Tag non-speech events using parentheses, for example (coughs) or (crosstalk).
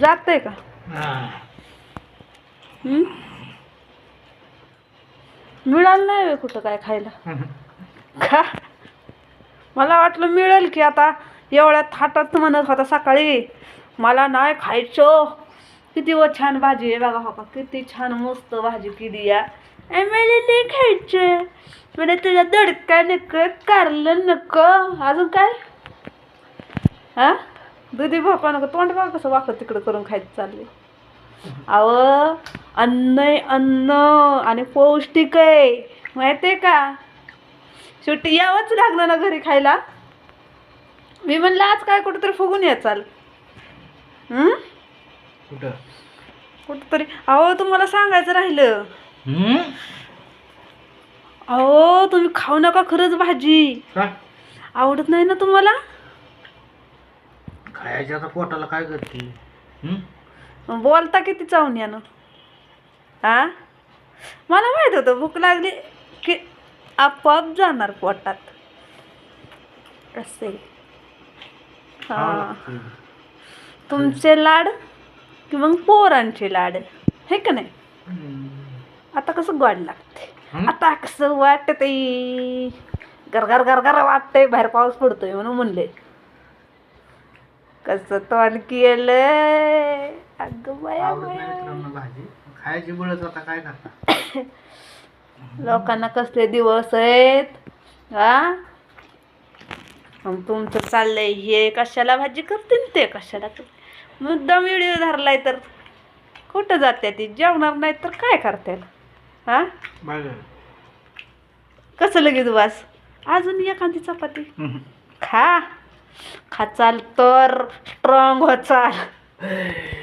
जागतंय का? हा. मिळालं नाही होय कुठं काय खायला. का मला वाटलं मिळेल की आता एवढ्या थाटात म्हणत होता सकाळी. मला नाही खायचं. किती व छान भाजी आहे बघा हो का किती छान मस्त भाजी केली या. ए, मला नाही खायचं. मला तुझ्या दडका नको कारलं नको. अजून काय? हा? दुधी भोपळा नको तोंड बघा कसं वाकड तिकडं करून खायचं चाललंय. अव अन्न अन्न आणि पौष्टिक आहे. माहिती आहे का? शेवटी यावंच लागलं ना घरी खायला. मी म्हणलं आज काय कुठंतरी फुगून या चाल? कुठं? कुठंतरी अहो तुम्हाला सांगायचं राहिलं? अहो तुम्ही खाऊ नका खरंच भाजी. का आवडत नाही ना तुम्हाला? खायच्या आता पोटाला काय करते? बोलता किती चावण्यानं हा मला माहीत होतं भूक लागली की आपोआप जाणार पोटात. असे. खावं हा लागतं. तुमचे लाड की मग पोरांचे लाड? हे का नाही? हम्म. आता कसं गोड लागते? हं? आता कसं वाटते गरगर गरगर वाटतंय बाहेर पाऊस पडतोय म्हणून म्हणले. कसं तोंड केलंय? अगं बाया आवडत नाही बाया. मित्रांनो भाजी. खायची आता काय करता (coughs) लोकांना कसले दिवस आहेत? हा मग तुमचं चाललंय हे कशाला भाजी करते न ते कशाला करते मुद्दाम व्हिडिओ धरलाय तर कुठं जाते ती? जेवणार नाही तर काय करते हा बघा कसं लगेच वास? अजून एखादी चपाती. (laughs) खा. खाचाल तर स्ट्रॉंग व्हाचाल हो